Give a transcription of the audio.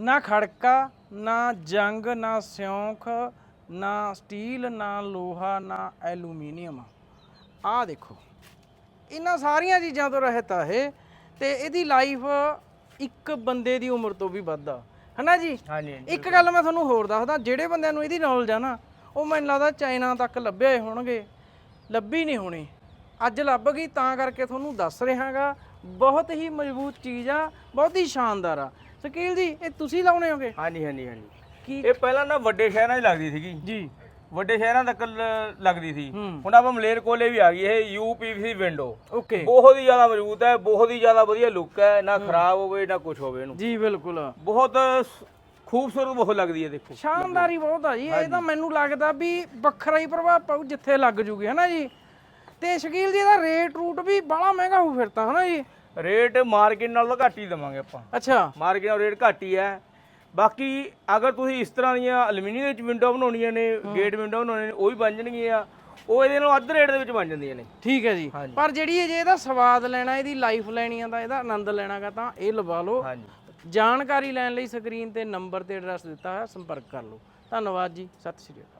ਨਾ ਖੜਕਾ ਨਾ ਜੰਗ ਨਾ ਸਿਉਂਖ ਨਾ ਸਟੀਲ ਨਾ ਲੋਹਾ ਨਾ ਐਲੂਮੀਨੀਅਮ। ਆਹ ਦੇਖੋ ਇਹਨਾਂ ਸਾਰੀਆਂ ਚੀਜ਼ਾਂ ਤੋਂ ਰਹਿਤ ਆ ਇਹ ਤੇ ਇਹਦੀ ਲਾਈਫ ਇੱਕ ਬੰਦੇ ਦੀ ਉਮਰ ਤੋਂ ਵੀ ਵੱਧ ਆ। ਹਨਾ ਜੀ? ਹਾਂਜੀ ਇੱਕ ਗੱਲ ਮੈਂ ਤੁਹਾਨੂੰ ਹੋਰ ਦੱਸਦਾ ਜਿਹੜੇ ਬੰਦਿਆਂ ਨੂੰ ਇਹਦੀ ਨੌਲੇਜ ਆ ਨਾ ਉਹ ਮੈਨੂੰ ਲੱਗਦਾ ਚਾਈਨਾ ਤੱਕ ਲੱਭੇ ਹੋਏ ਹੋਣਗੇ। ਲੱਭੀ ਨਹੀਂ ਹੋਣੀ। ਅੱਜ ਲੱਭ ਗਈ ਤਾਂ ਕਰਕੇ ਤੁਹਾਨੂੰ ਦੱਸ ਰਿਹਾਗਾ ਬਹੁਤ ਹੀ ਮਜ਼ਬੂਤ ਚੀਜ਼ ਆ ਬਹੁਤ ਹੀ ਸ਼ਾਨਦਾਰ ਆ। ਸ਼ਕੀਲ ਜੀ ਇਹ ਤੁਸੀਂ ਲਾਉਣੇ ਹੋਗੇ? ਹਾਂਜੀ ਹਾਂਜੀ ਹਾਂਜੀ। ਕੀ ਇਹ ਪਹਿਲਾਂ ਨਾ ਵੱਡੇ ਸ਼ਹਿਰਾਂ 'ਚ ਲੱਗਦੀ ਸੀਗੀ। ਜੀ। ਵੱਡੇ ਸ਼ਹਿਰਾਂ ਤੱਕ ਲ- ਲੱਗਦੀ ਸੀ। ਹੂੰ। ਹੁਣ ਆਪਾਂ ਮਲੇਰ ਕੋਲੇ ਵੀ ਆ ਗਈ ਇਹ ਯੂਪੀਵੀਸੀ ਵਿੰਡੋ ਓਕੇ। ਬਹੁਤ ਹੀ ਜ਼ਿਆਦਾ ਮਜ਼ਬੂਤ ਹੈ ਬਹੁਤ ਹੀ ਜ਼ਿਆਦਾ ਵਧੀਆ ਲੁੱਕ ਹੈ ਨਾ ਖਰਾਬ ਹੋਵੇ ਨਾ ਕੁਝ ਹੋਵੇ ਇਹਨੂੰ। ਜੀ ਬਿਲਕੁਲ। ਬਹੁਤ ਸ- ਖੂਬਸੂਰਤ ਬਹੁਤ ਲੱਗਦੀ ਹੈ ਦੇਖੋ। ਸ਼ਾਨਦਾਰੀ ਬਹੁਤ ਆ ਜੀ। ਇਹ ਤਾਂ ਮੈਨੂੰ ਲੱਗਦਾ ਵੀ ਵੱਖਰਾ ਹੀ ਪ੍ਰਭਾਵ ਪਾਉ ਜਿੱਥੇ ਲੱਗ ਜੂਗੀ ਹਨਾ ਜੀ? ਤੇ ਸ਼ਕੀਲ ਜੀ ਇਹਦਾ ਰੇਟ ਰੂਟ ਵੀ ਬੜਾ ਮਹਿੰਗਾ ਹੋਊ ਫਿਰ ਤਾਂ ਹਨਾ ਜੀ? ਰੇਟ ਮਾਰਕੀਟ ਨਾਲੋਂ ਘੱਟ ਹੀ ਦੇਵਾਂਗੇ ਆਪਾਂ। ਅੱਛਾ। ਮਾਰਕੀਟ ਨਾਲੋਂ ਰੇਟ ਘੱਟ ਹੀ ਹੈ। ਬਾਕੀ ਅਗਰ ਤੁਸੀਂ ਇਸ ਤਰ੍ਹਾਂ ਦੀਆਂ ਐਲੂਮੀਨੀਅਮ ਵਿੱਚ ਵਿੰਡੋ ਬਣਾਉਣੀਆਂ ਨੇ ਗੇਟ ਵਿੰਡੋ ਬਣਾਉਣੇ ਨੇ ਉਹ ਵੀ ਬਣ ਜਾਣਗੀਆਂ। ਉਹ ਇਹਦੇ ਨਾਲੋਂ ਅੱਧ ਰੇਟ ਦੇ ਵਿੱਚ ਬਣ ਜਾਂਦੀਆਂ ਨੇ। ਠੀਕ ਹੈ ਜੀ। ਹਾਂਜੀ। ਪਰ ਜਿਹੜੀ ਜੇ ਇਹਦਾ ਸਵਾਦ ਲੈਣਾ ਇਹਦੀ ਲਾਈਫ ਲੈਣੀ ਆ ਤਾਂ ਇਹਦਾ ਆਨੰਦ ਲੈਣਾਗਾ ਤਾਂ ਇਹ ਲਵਾ ਲਓ। ਹਾਂਜੀ। ਜਾਣਕਾਰੀ ਲੈਣ ਲਈ ਸਕਰੀਨ ਤੇ ਨੰਬਰ ਤੇ ਐਡਰੈਸ ਦਿੱਤਾ ਹੈ ਸੰਪਰਕ ਕਰ ਲਓ। ਧੰਨਵਾਦ ਜੀ। ਸਤਿ ਸ਼੍ਰੀ ਅਕਾਲ।